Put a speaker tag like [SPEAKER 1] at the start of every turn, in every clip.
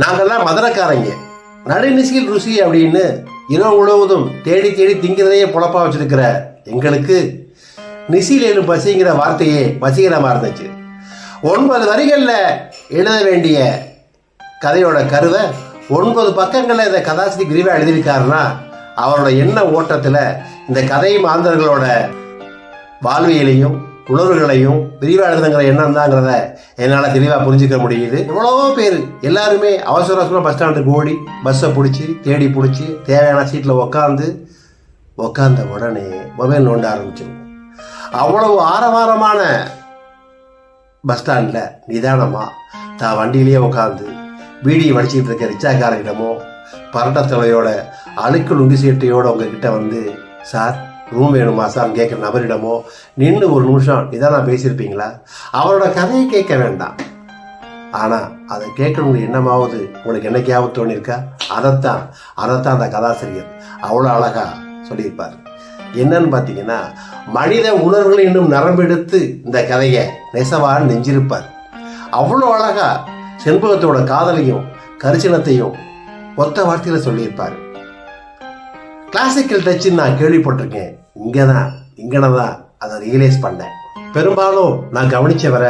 [SPEAKER 1] நாங்கள்லாம் மதுரைக்காரங்க. நடுநிசையில் ருசி அப்படின்னு இரவு முழுவதும் தேடி தேடி திங்கிறதையே பொழப்பா வச்சிருக்கிற எங்களுக்கு நிசியில் எழும் பசிங்கிற வார்த்தையே வசீகரமாக இருந்துச்சு. ஒன்பது வரிகளில் எழுத வேண்டிய கதையோட கருவை ஒன்பது பக்கங்களில் இந்த கதாசிரி விரிவாக எழுதியிருக்காருன்னா அவரோட எண்ண ஓட்டத்தில் இந்த கதை மாந்தர்களோட வாழ்வியலையும் உணர்வுகளையும் விரிவாக எழுதுங்கிற எண்ணம் தாங்கிறத என்னால் தெளிவாக புரிஞ்சுக்க முடியுது. எவ்வளவோ பேர் எல்லாருமே அவசர அவசரமாக பஸ் ஸ்டாண்டுக்கு ஓடி பஸ்ஸை பிடிச்சி தேடி பிடிச்சி தேவையான சீட்டில் உக்காந்து உக்காந்த உடனே மொபைல் நோண்ட ஆரம்பிச்சிடும் அவ்வளவு ஆரவாரமான பஸ் ஸ்டாண்டில் நிதானமாக தான் வண்டியிலேயே உட்காந்து பீடியை வடிச்சிக்கிட்டு இருக்க ரிச்சாக்காரங்கிட்டமோ பரட்ட தலையோட அழுக்கு லுங்கி சீட்டையோடு உங்ககிட்ட வந்து சார் ரூம் வேணுமா சார் கேட்குற நபரிடமோ? நின்று ஒரு நிமிஷம் இதான் நான் பேசியிருப்பீங்களா? அவரோட கதையை கேட்க வேண்டாம். ஆனால் அதை கேட்கணுங்க என்னமாவது உங்களுக்கு என்னைக்காவது தோணியிருக்கா? அதைத்தான் அதைத்தான் அந்த கதாசிரியர் அவ்வளோ அழகாக சொல்லியிருப்பார். என்னன்னு பார்த்தீங்கன்னா மனித உணர்வுகளை இன்னும் நரம்பெடுத்து இந்த கதையை நெசவாக நெஞ்சிருப்பார். அவ்வளோ அழகா செண்பகத்தோட காதலையும் கரிசனத்தையும் ஒத்த வார்த்தையில் சொல்லியிருப்பார். கிளாசிக்கல் டச்சுன்னு நான் கேள்விப்பட்டிருக்கேன். இங்கே தான் இங்கன தான் அதை ரியலைஸ் பண்ணேன். பெரும்பாலும் நான் கவனித்த வர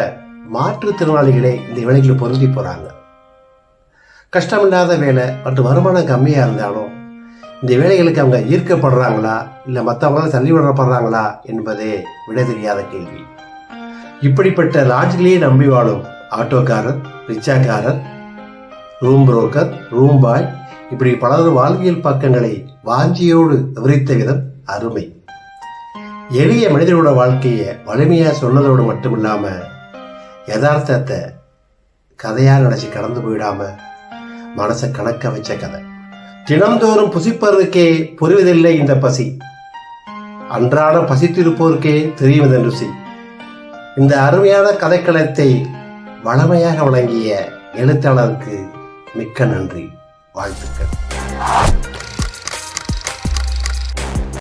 [SPEAKER 1] மாற்றுத்திறனாளிகளே இந்த வேலைகளை பொருந்தி போகிறாங்க கஷ்டமில்லாத வேலை மற்றும் வருமானம் கம்மியாக இருந்தாலும் இந்த வேலைகளுக்கு அவங்க ஈர்க்கப்படுறாங்களா? இல்லை மற்றவங்களால் தள்ளி விடப்படுறாங்களா? என்பதே விட தெரியாத கேள்வி. இப்படிப்பட்ட லாட்ஜிலேயே நம்பி வாழும் ஆட்டோக்காரர் ரிச்சாக்காரர் ரூம் புரோக்கர் ரூம் பாய் இப்படி பலர் வாழ்வியல் பக்கங்களை வாஞ்சியோடு விவரித்த விதம் அருமை. எளிய மனிதனோட வாழ்க்கையை வலிமையாக சொன்னதோடு மட்டும் இல்லாமல் யதார்த்தத்தை கதையாக நினச்சி கடந்து போயிடாமல் மனசை கணக்க வச்ச கதை. தினந்தோறும் புசிப்பதற்கே புரிவதில்லை இந்த பசி. அன்றாட பசித்திருப்போருக்கே தெரியும் ருசி. இந்த அருமையான கதைக்களத்தை வளமையாக வழங்கிய எழுத்தாளருக்கு மிக்க நன்றி வாழ்த்துக்கள்.